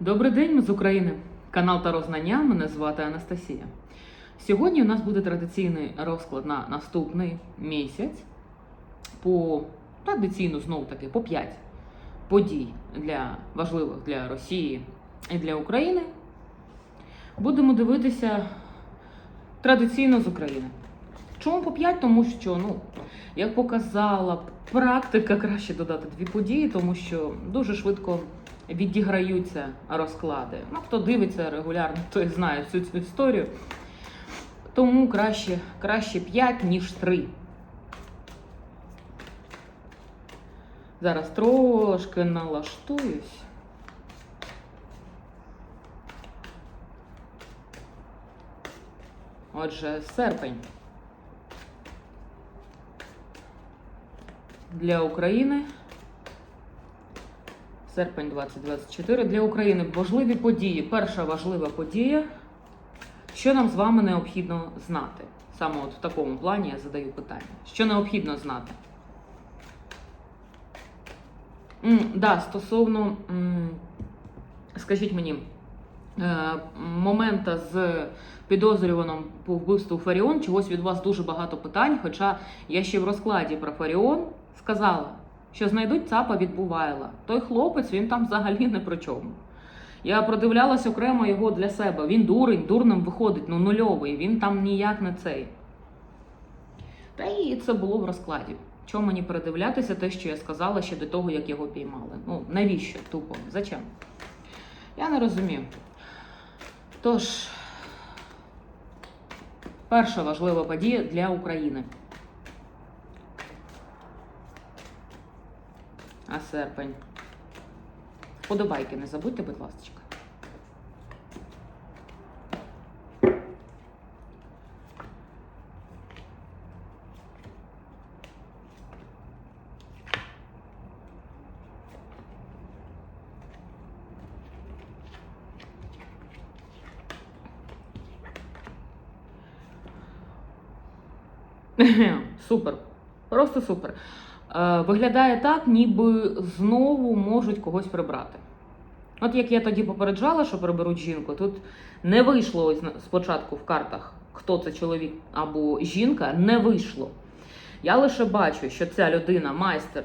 Добрий день, ми з України. Канал Таро Знання. Мене звати Анастасія. Сьогодні у нас буде традиційний розклад на наступний місяць по традиційно знову таки по 5 подій для важливих для Росії і для України. Будемо дивитися традиційно з України. Чому по 5? Тому що, ну, як показала практика, краще додати дві події, тому що дуже швидко відіграються розклади. Ну, хто дивиться регулярно, той знає всю цю історію. Тому краще, краще 5, ніж 3. Зараз трошки налаштуюсь. Отже, серпень. Для України. Серпень 2024. Для України важливі події. Перша важлива подія. Що нам з вами необхідно знати? Саме от в такому плані я задаю питання. Що необхідно знати? М, да, стосовно, м, скажіть мені, е, момента з підозрюваним по вбивству Фаріон, чогось від вас дуже багато питань. Хоча я ще в розкладі про Фаріон сказала, що знайдуть ЦАПа від Бувайла. Той хлопець, він там взагалі не при чому. Я продивлялась окремо його для себе. Він дурень, дурним виходить, ну нульовий, він там ніяк не цей. Та і це було в розкладі. Чому мені передивлятися те, що я сказала ще до того, як його піймали? Ну, навіщо? Тупо? Зачем? Я не розумію. Тож, перша важлива подія для України. Серпень. Подобайки не забудьте, будь ласка. Супер. Просто супер. Е, Виглядає так, ніби знову можуть когось прибрати. От як я тоді попереджала, що приберуть жінку, тут не вийшло спочатку в картах, хто це чоловік або жінка, не вийшло. Я лише бачу, що ця людина майстер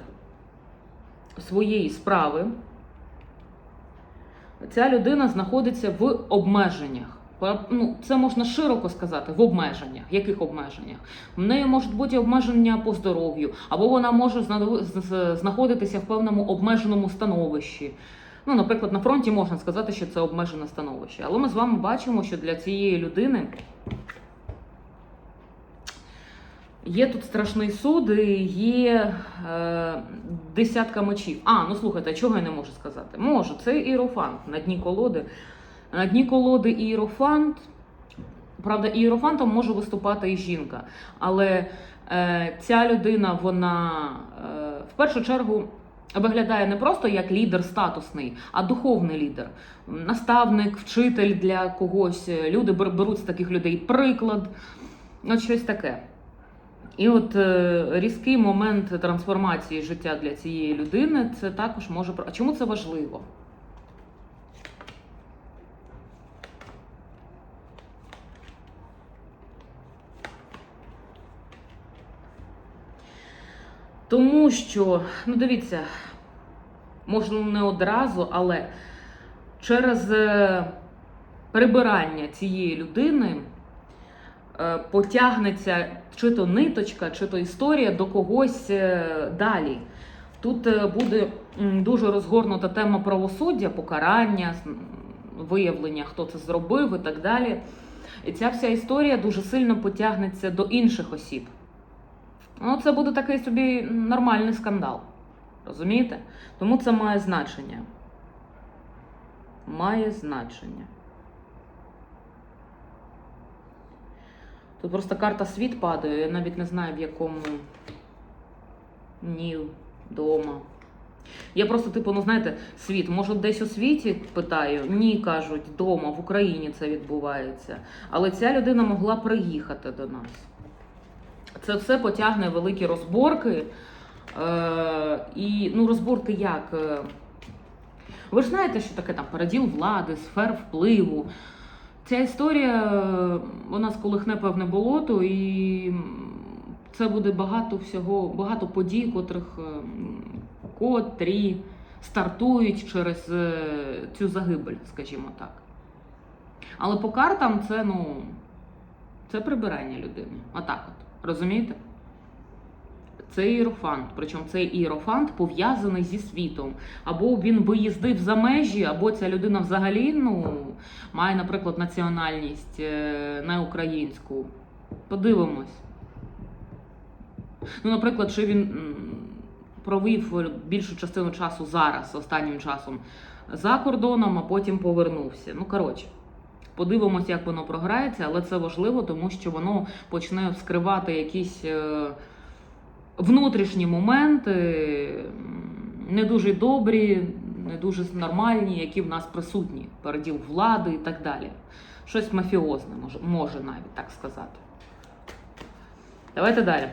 своєї справи. Ця людина знаходиться в обмеженнях. Па- Ну, це можна широко сказати, в обмеженнях. Яких обмеженнях? В неї можуть бути обмеження по здоров'ю, або вона може знаходитися в певному обмеженому становищі. Ну, наприклад, на фронті можна сказати, що це обмежене становище. Але ми з вами бачимо, що для цієї людини є тут страшний суд, і є е, десятка мечів. А, ну слухайте, чого я не можу сказати? Можу, це іерофант на дні колоди. Дні колоди іерофант. Правда, іерофантом може виступати і жінка. Але е, ця людина, вона е, в першу чергу виглядає не просто як лідер статусний, а духовний лідер, наставник, вчитель для когось. Люди бер- беруть з таких людей приклад. От щось таке. І от е, різкий момент трансформації життя для цієї людини це також може. про- А чому це важливо? Тому що, ну дивіться, можна не одразу, але через е, прибирання цієї людини е, потягнеться чи то ниточка, чи то історія до когось е, далі. Тут буде дуже розгорнута тема правосуддя, покарання, виявлення, хто це зробив і так далі. І ця вся історія дуже сильно потягнеться до інших осіб. Ну, це буде такий собі нормальний скандал. Розумієте? Тому це має значення. Має значення. Тут просто карта світ падає, я навіть не знаю, в якому ні дома. Я просто, типу, ну знаєте, світ, може, десь у світі питаю? Ні, кажуть, вдома, в Україні це відбувається. Але ця людина могла приїхати до нас. Це все потягне великі розборки. Е, і ну, розборки як? Е, Ви ж знаєте, що таке там переділ влади, сфер впливу. Ця історія е, вона сколихне певне болото, і це буде багато всього, багато подій, котрих е, котрі стартують через е, цю загибель, скажімо так. Але по картам це, ну, це прибирання людини. Отак от. Розумієте? Це іерофант. Причому цей іерофант пов'язаний зі світом. Або він виїздив за межі, або ця людина взагалі ну, має, наприклад, національність не українську. Подивимось. Ну, наприклад, що він провів більшу частину часу зараз, останнім часом, за кордоном, а потім повернувся. Ну, коротше. Подивимось, як воно програється, але це важливо, тому що воно почне вскривати якісь е, внутрішні моменти, не дуже добрі, не дуже нормальні, які в нас присутні, переділ влади і так далі. Щось мафіозне, може, може навіть так сказати. Давайте далі.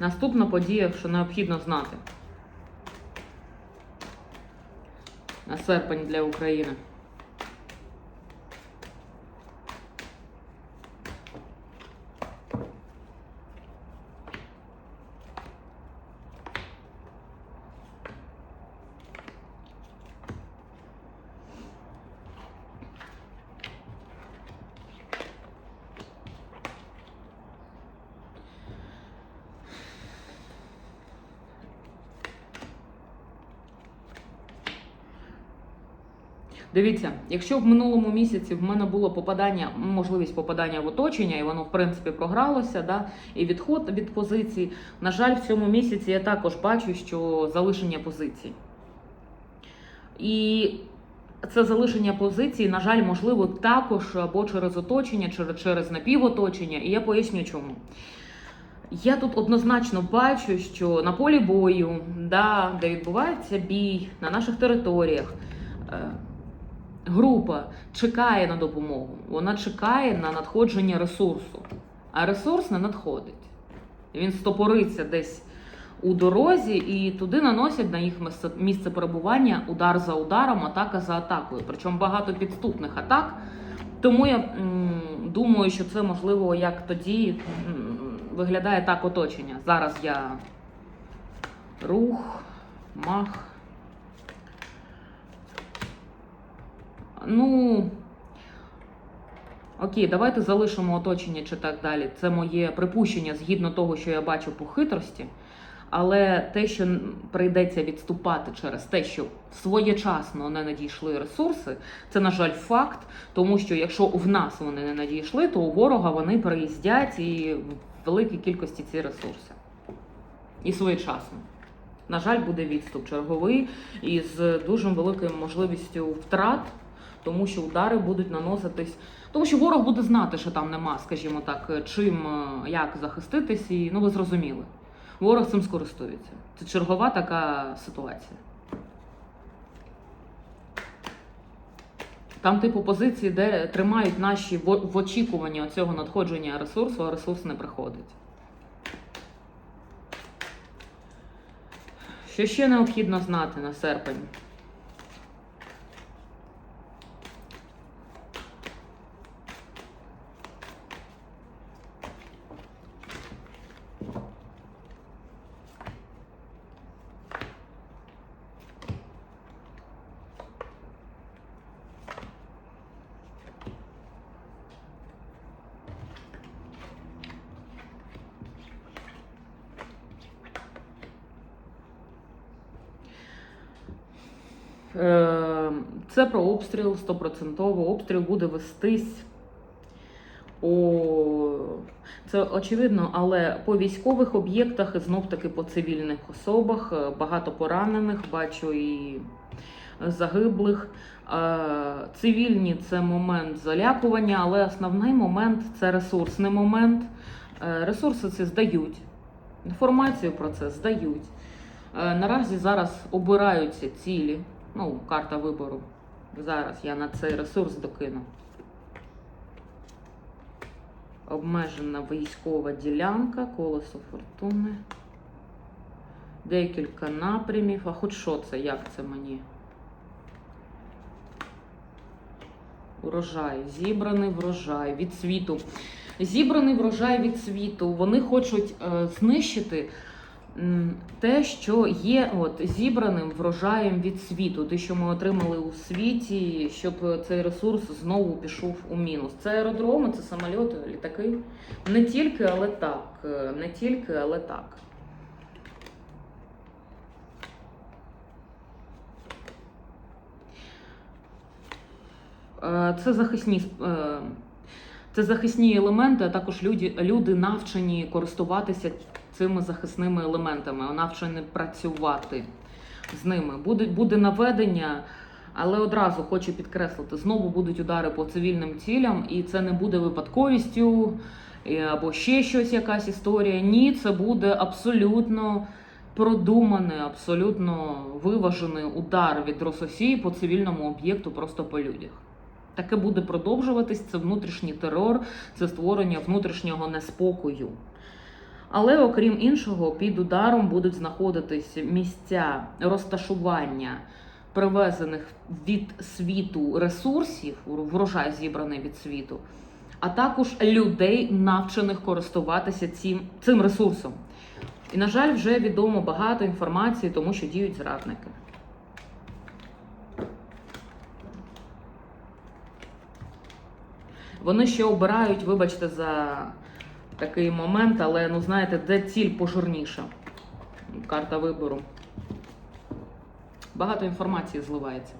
Наступна подія, що необхідно знати. На серпень для України. Дивіться, якщо в минулому місяці в мене було попадання, можливість попадання в оточення, і воно в принципі програлося, да, і відход від позицій. На жаль, в цьому місяці я також бачу, що залишення позицій. І це залишення позицій, на жаль, можливо, також або через оточення, через, через напівоточення, і я поясню чому. Я тут однозначно бачу, що на полі бою, да, де відбувається бій на наших територіях, е, група чекає на допомогу, вона чекає на надходження ресурсу, а ресурс не надходить. Він стопориться десь у дорозі і туди наносять на їх місце, перебування удар за ударом, атака за атакою. Причому багато підступних атак. Тому я м, думаю, що це можливо як тоді м, виглядає так оточення. Зараз я рух, мах. Ну. Окей, давайте залишимо оточення чи так далі. Це моє припущення згідно того, що я бачу по хитрості. Але те, що прийдеться відступати через те, що своєчасно не надійшли ресурси, це, на жаль, факт. Тому що якщо в нас вони не надійшли, то у ворога вони приїздять і в великій кількості ці ресурси. І своєчасно. На жаль, буде відступ черговий із дуже великою можливістю втрат тому що удари будуть наноситись, тому що ворог буде знати, що там нема, скажімо так, чим е, як захиститись, і ну ви зрозуміли. Ворог цим скористується. Це чергова така ситуація. Там, типу, позиції, де тримають наші в очікуванні цього надходження ресурсу, а ресурс не приходить. Що ще необхідно знати на серпень? Це про обстріл стопроцентово. Обстріл буде вестись. О, це очевидно, але по військових об'єктах і знов таки по цивільних особах е, багато поранених, бачу і загиблих. Е, Цивільні це момент залякування, але основний момент це ресурсний момент. Е, Ресурси ці здають, інформацію про це здають. Е, Наразі зараз обираються цілі. Ну, карта вибору. Зараз я на цей ресурс докину. Обмежена військова ділянка, колесо фортуни. Декілька напрямів. А хоч що це? Як це мені? Урожай. Зібраний врожай від світу. Зібраний врожай від світу. Вони хочуть е, знищити те, що є от, зібраним врожаєм від світу. Те, що ми отримали у світі, щоб цей ресурс знову пішов у мінус. Це аеродроми, це самольоти, літаки. Не тільки, але так. Е, Не тільки, але так. Е, Це захисні е, це захисні елементи, а також люди, люди навчені користуватися цими захисними елементами, Вона навчені працювати з ними. Буде, буде наведення, але одразу хочу підкреслити: знову будуть удари по цивільним цілям, і це не буде випадковістю або ще щось, якась історія. Ні, це буде абсолютно продуманий, абсолютно виважений удар від Рососії по цивільному об'єкту, просто по людях. Таке буде продовжуватись. Це внутрішній терор, це створення внутрішнього неспокою. Але окрім іншого, під ударом будуть знаходитись місця розташування привезених від світу ресурсів, врожай зібраний від світу, а також людей, навчених користуватися цим, цим ресурсом. І, на жаль, вже відомо багато інформації, тому що діють зрадники. Вони ще обирають, вибачте, за такий момент, але ну знаєте, де ціль пожирніша. Карта вибору. Багато інформації зливається.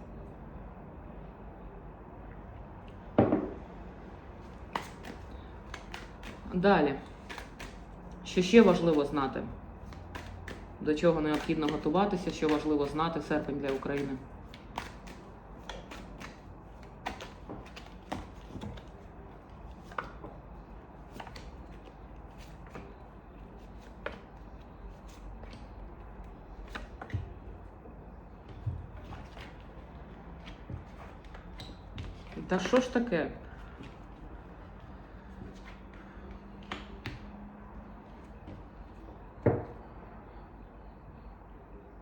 Далі. Що ще важливо знати? До чого необхідно готуватися, що важливо знати серпень для України. Та що ж таке?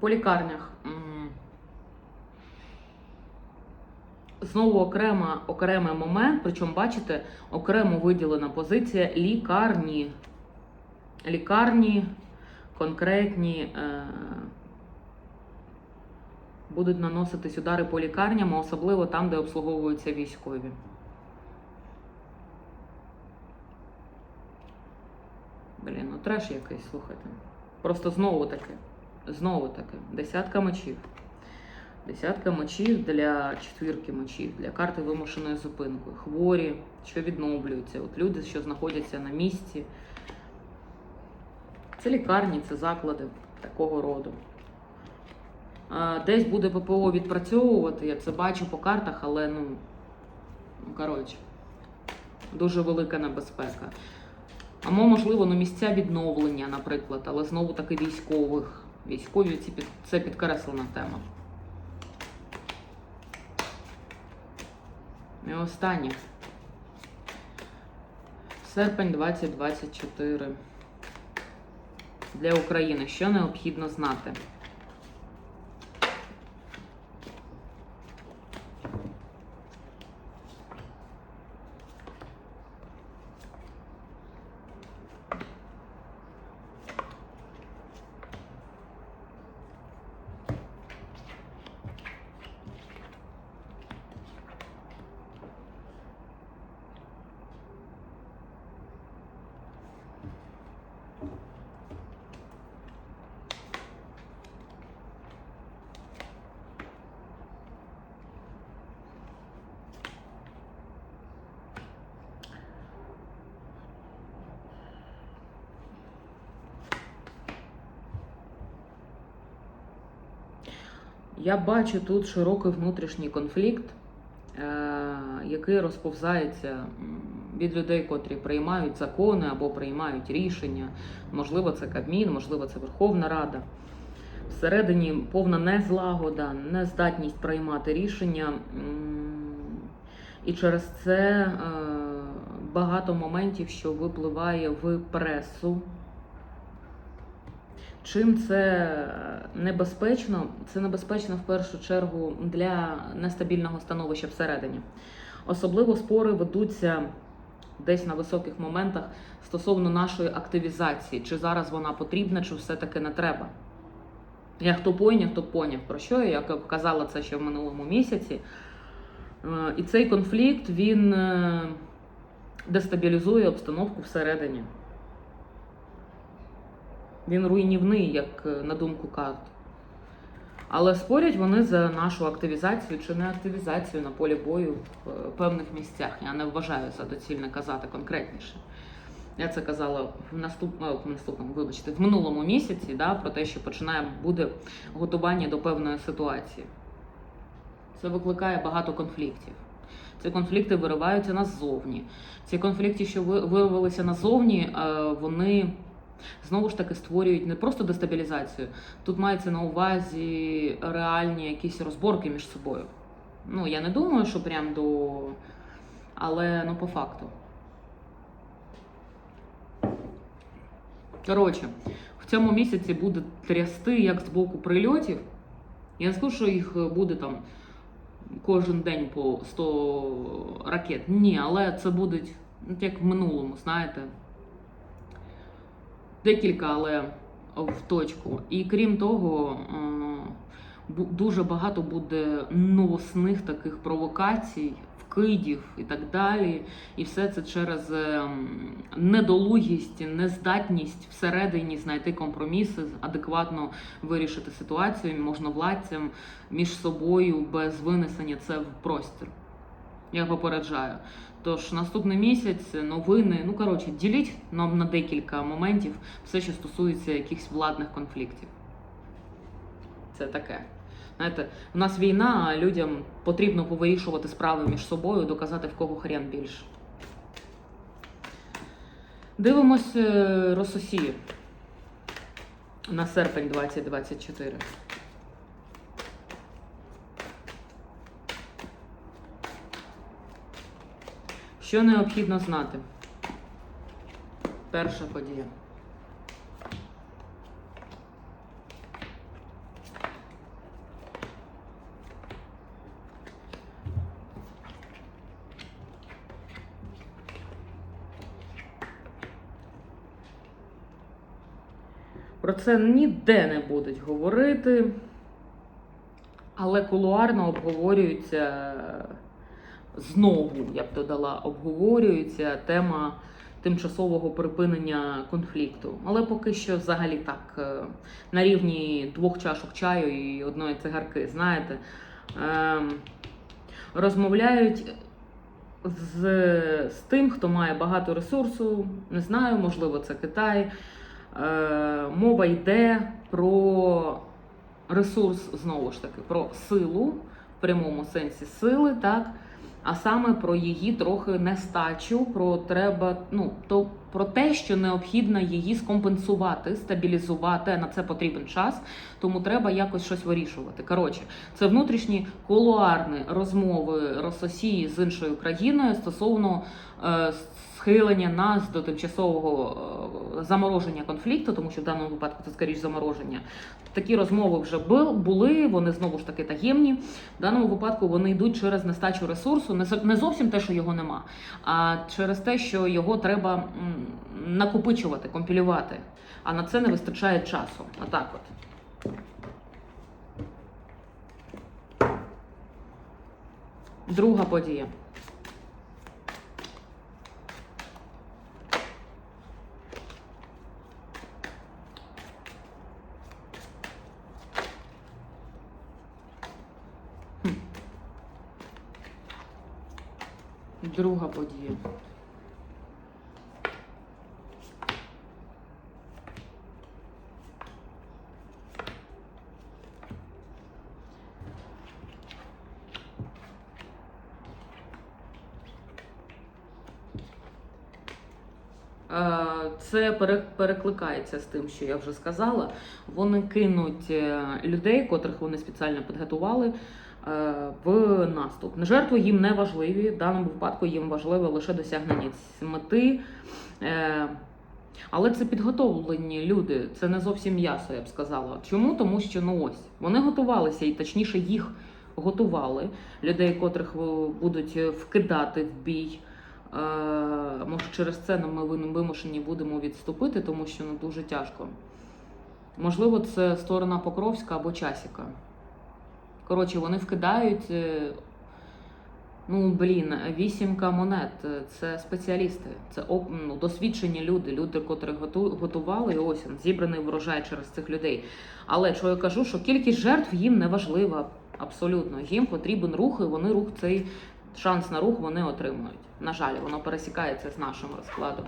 По лікарнях. Знову окрема, окремий момент, причому, бачите, окремо виділена позиція лікарні. Лікарні конкретні. Е- будуть наноситись удари по лікарням, а особливо там, де обслуговуються військові. Блін, ну треш якийсь, слухайте. Просто знову таки, знову таки, десятка мечів. Десятка мечів для четвірки мечів, для карти вимушеної зупинки. Хворі, що відновлюються. От люди, що знаходяться на місці. Це лікарні, це заклади такого роду. Десь буде ППО відпрацьовувати, я це бачу по картах, але ну, коротше, дуже велика небезпека. Або, можливо, ну, місця відновлення, наприклад, але знову таки військових. Військові ці під, це підкреслена тема. І останнє. Серпень 2024. Для України. Що необхідно знати? Я бачу тут широкий внутрішній конфлікт, е, який розповзається від людей, котрі приймають закони або приймають рішення. Можливо, це Кабмін, можливо, це Верховна Рада. Всередині повна незлагода, нездатність приймати рішення. І через це е, багато моментів, що випливає в пресу. Чим це небезпечно? Це небезпечно в першу чергу для нестабільного становища всередині. Особливо спори ведуться десь на високих моментах стосовно нашої активізації, чи зараз вона потрібна, чи все-таки не треба. Я хто пойняв, то поняв про що я, як казала це ще в минулому місяці. Е, І цей конфлікт він е, дестабілізує обстановку всередині. Він руйнівний, як е, на думку карт. Але спорять вони за нашу активізацію чи не активізацію на полі бою в е, певних місцях. Я не вважаю за доцільне казати конкретніше. Я це казала в в наступному, вибачте, в минулому місяці, да, про те, що починає буде готування до певної ситуації. Це викликає багато конфліктів. Ці конфлікти вириваються назовні. Ці конфлікти, що ви- виявилися назовні, е, вони знову ж таки створюють не просто дестабілізацію. Тут мається на увазі реальні якісь розборки між собою. Ну, я не думаю, що прям до. Але ну по факту. Коротше, в цьому місяці буде трясти як з боку прильотів. Я не скажу, що їх буде там кожен день по 100 ракет. Ні, але це будуть ну, як в минулому, знаєте. Декілька, але в точку. І крім того, е, дуже багато буде новосних таких провокацій, вкидів і так далі. І все це через ем, недолугість, нездатність всередині знайти компроміси, адекватно вирішити ситуацію можновладцям між собою без винесення це в простір. Я попереджаю. Тож наступний місяць новини. Ну коротше, діліть нам на декілька моментів все, що стосується якихось владних конфліктів. Це таке. Знаєте, у нас війна, а людям потрібно повирішувати справи між собою, доказати в кого хрен більше. Дивимось е, Рососію на серпень 2024. Що необхідно знати? Перша подія. Про це ніде не будуть говорити, але кулуарно обговорюється знову, я б додала, обговорюється тема тимчасового припинення конфлікту. Але поки що взагалі так, е, на рівні двох чашок чаю і одної цигарки, знаєте, ем, розмовляють з, з тим, хто має багато ресурсу, не знаю, можливо, це Китай. Е, Мова йде про ресурс, знову ж таки, про силу в прямому сенсі сили, так? А саме про її трохи нестачу, про треба, ну то про те, що необхідно її скомпенсувати, стабілізувати. На це потрібен час, тому треба якось щось вирішувати. Коротше, це внутрішні колуарні розмови Рососії з іншою країною стосовно е, схилення нас до тимчасового е, замороження конфлікту, тому що в даному випадку це скоріш замороження. Такі розмови вже були, вони знову ж таки таємні. В даному випадку вони йдуть через нестачу ресурсу, не зовсім те, що його нема, а через те, що його треба накопичувати, компілювати. А на це не вистачає часу. Отак от. Друга подія. Друга подія. Е, Це перекликається з тим, що я вже сказала. Вони кинуть е, людей, котрих вони спеціально підготували, в наступ. Жертви їм не важливі. В даному випадку їм важливе лише досягнення мети. Е, Але це підготовлені люди, це не зовсім м'ясо, я б сказала. Чому? Тому що ну ось вони готувалися, і точніше їх готували. Людей, котрих е, будуть е, вкидати в бій. Е, може, через це ми вимушені будемо відступити, тому що ну дуже тяжко. Можливо, це сторона Покровська або Часіка. Коротше, вони вкидають. е, Ну, блін, вісімка монет це спеціалісти, це ну, досвідчені люди, люди, котрі готували і ось він, зібраний врожай через цих людей. Але що я кажу, що кількість жертв їм не важлива абсолютно. Їм потрібен рух, і вони рух цей шанс на рух вони отримують. На жаль, воно пересікається з нашим розкладом.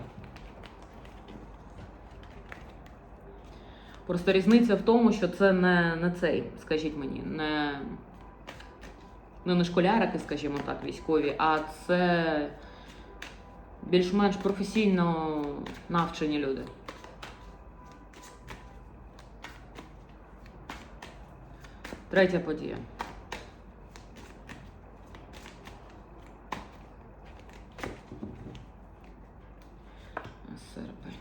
Просто різниця в тому, що це не, не цей, скажіть мені, не, ну, не школярики, скажімо так, військові, а це більш-менш професійно навчені люди. Третя подія. Серпень.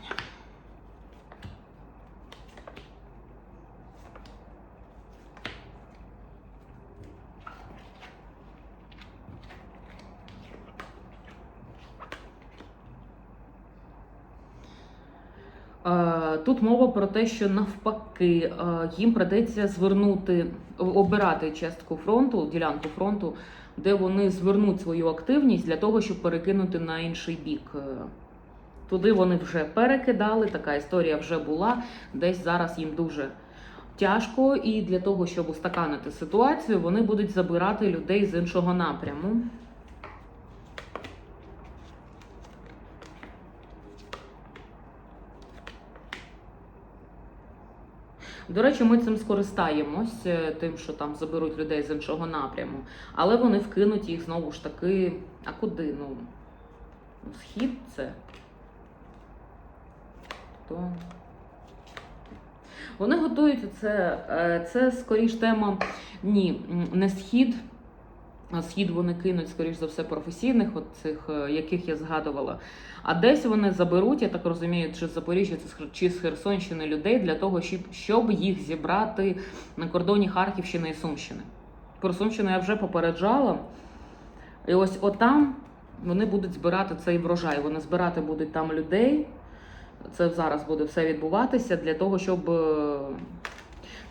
Е, Тут мова про те, що навпаки е, їм придеться звернути, обирати частку фронту, ділянку фронту, де вони звернуть свою активність для того, щоб перекинути на інший бік. Е, Туди вони вже перекидали, така історія вже була. Десь зараз їм дуже тяжко, і для того, щоб устаканити ситуацію, вони будуть забирати людей з іншого напряму. До речі, ми цим скористаємось, е, тим, що там заберуть людей з іншого напряму, але вони вкинуть їх знову ж таки. А куди? Ну, схід це. То... Вони готують це. е, Це скоріш тема ні, не схід. Схід вони кинуть, скоріш за все, професійних, от цих, е, яких я згадувала. А десь вони заберуть, я так розумію, чи з Запоріжжя, чи з Херсонщини людей для того, щоб, щоб їх зібрати на кордоні Харківщини і Сумщини. Про Сумщину я вже попереджала. І ось отам вони будуть збирати цей врожай. Вони збирати будуть там людей. Це зараз буде все відбуватися для того, щоб.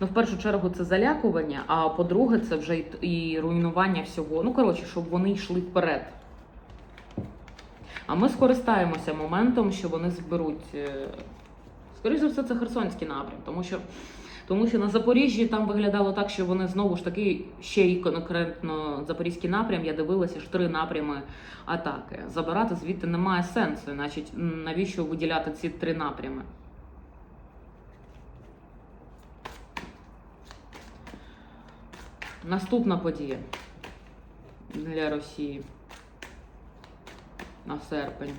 Ну, в першу чергу, це залякування, а по-друге, це вже і, і руйнування всього. Ну, коротше, щоб вони йшли вперед. А ми скористаємося моментом, що вони зберуть. е, Скоріше за все, це Херсонський напрям, тому що, тому що на Запоріжжі там виглядало так, що вони знову ж таки ще й конкретно Запорізький напрям. Я дивилася ж три напрями атаки. Забирати звідти немає сенсу. Значить, навіщо виділяти ці три напрями? Наступна подія для Росії на серпень.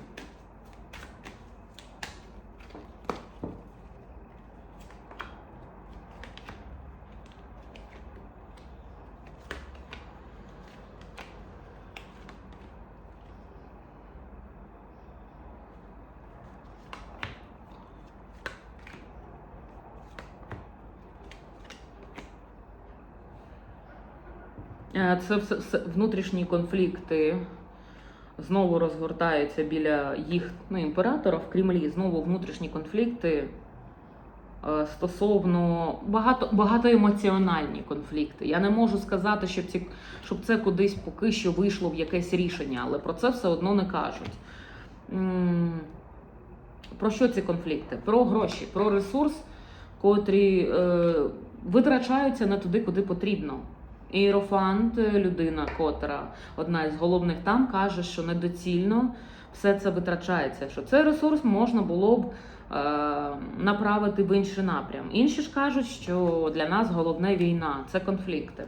Е, Це все, внутрішні конфлікти знову розгортаються біля їх ну, імператора в Кремлі. Знову внутрішні конфлікти е, стосовно багато, багатоемоціональні конфлікти. Я не можу сказати, щоб, ці, щоб це кудись поки що вийшло в якесь рішення, але про це все одно не кажуть. Про що ці конфлікти? Про гроші, про ресурс, котрі е, витрачаються не туди, куди потрібно. Іерофант, людина, котра одна із головних там, каже, що недоцільно все це витрачається. Що цей ресурс можна було б е, направити в інший напрям. Інші ж кажуть, що для нас головне війна це конфлікти.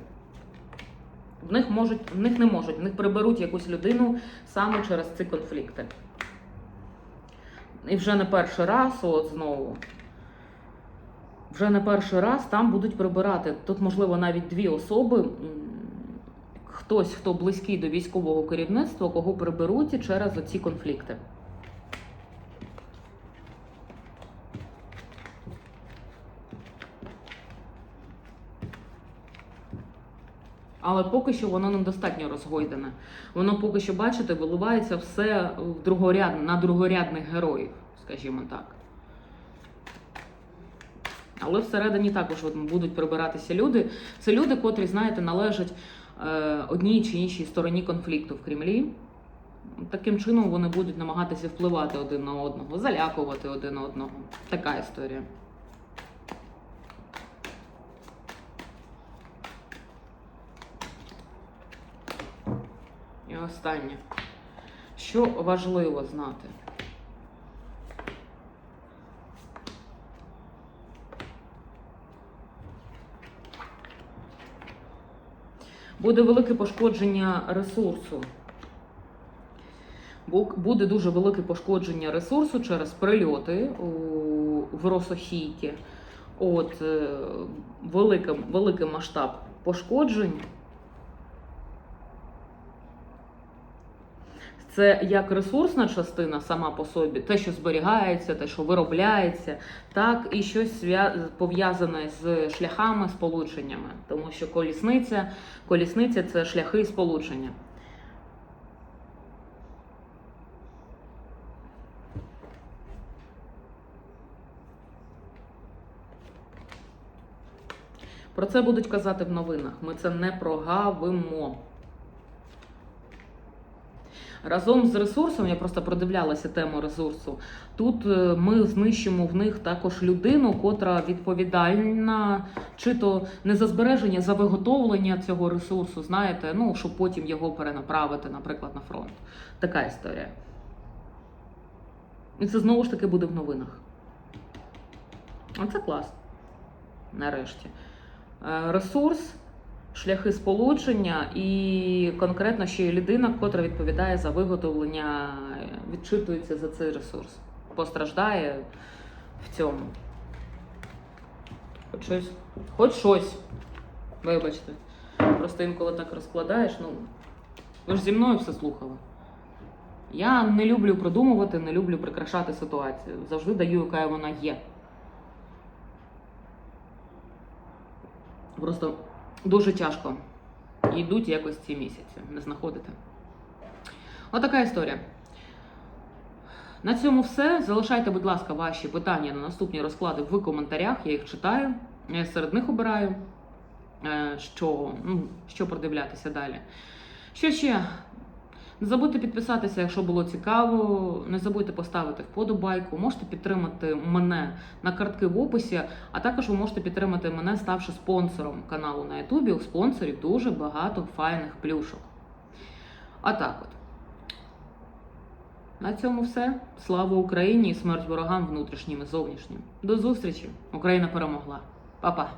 В них можуть, в них не можуть, в них приберуть якусь людину саме через ці конфлікти. І вже не перший раз, от знову вже не перший раз там будуть прибирати. Тут, можливо, навіть дві особи. Хтось, хто близький до військового керівництва, кого приберуть через оці конфлікти. Але поки що воно недостатньо розгойдене. Воно поки що, бачите, виливається все в другоряд... на другорядних героїв, скажімо так. Але всередині також будуть прибиратися люди. Це люди, котрі, знаєте, належать е, одній чи іншій стороні конфлікту в Кремлі. Таким чином вони будуть намагатися впливати один на одного, залякувати один одного. Така історія. І останнє. Що важливо знати? Буде велике пошкодження ресурсу. Буде дуже велике пошкодження ресурсу через прильоти в Росохійті. От е, великий, великий масштаб пошкоджень. Це як ресурсна частина сама по собі, те, що зберігається, те, що виробляється, так і щось пов'язане з шляхами, сполученнями, тому що колісниця, колісниця це шляхи сполучення. Про це будуть казати в новинах. Ми це не прогавимо. Разом з ресурсом, я просто продивлялася тему ресурсу. Тут е, ми знищимо в них також людину, котра відповідальна, чи то не за збереження, за виготовлення цього ресурсу, знаєте, ну щоб потім його перенаправити, наприклад, на фронт. Така історія. І це знову ж таки буде в новинах. Оце клас. Нарешті. Е, Ресурс, шляхи сполучення і конкретно ще й людина, котра відповідає за виготовлення, відчитується за цей ресурс. Постраждає в цьому. Хоч щось. Хоч щось. Вибачте. Просто інколи так розкладаєш, ну. Ви ж зі мною все слухали. Я не люблю продумувати, не люблю прикрашати ситуацію. Завжди даю, яка вона є. Просто дуже тяжко. Йдуть якось ці місяці, не знаходите. Отака історія. На цьому все. Залишайте, будь ласка, ваші питання на наступні розклади в коментарях. Я їх читаю. Я серед них обираю, е, що, ну, що продивлятися далі. Що ще? Не забудьте підписатися, якщо було цікаво. Не забудьте поставити вподобайку. Можете підтримати мене на картки в описі, а також ви можете підтримати мене, ставши спонсором каналу на Ютубі. У спонсорів дуже багато файних плюшок. А так от. На цьому все. Слава Україні і смерть ворогам внутрішнім і зовнішнім. До зустрічі! Україна перемогла. Па-па!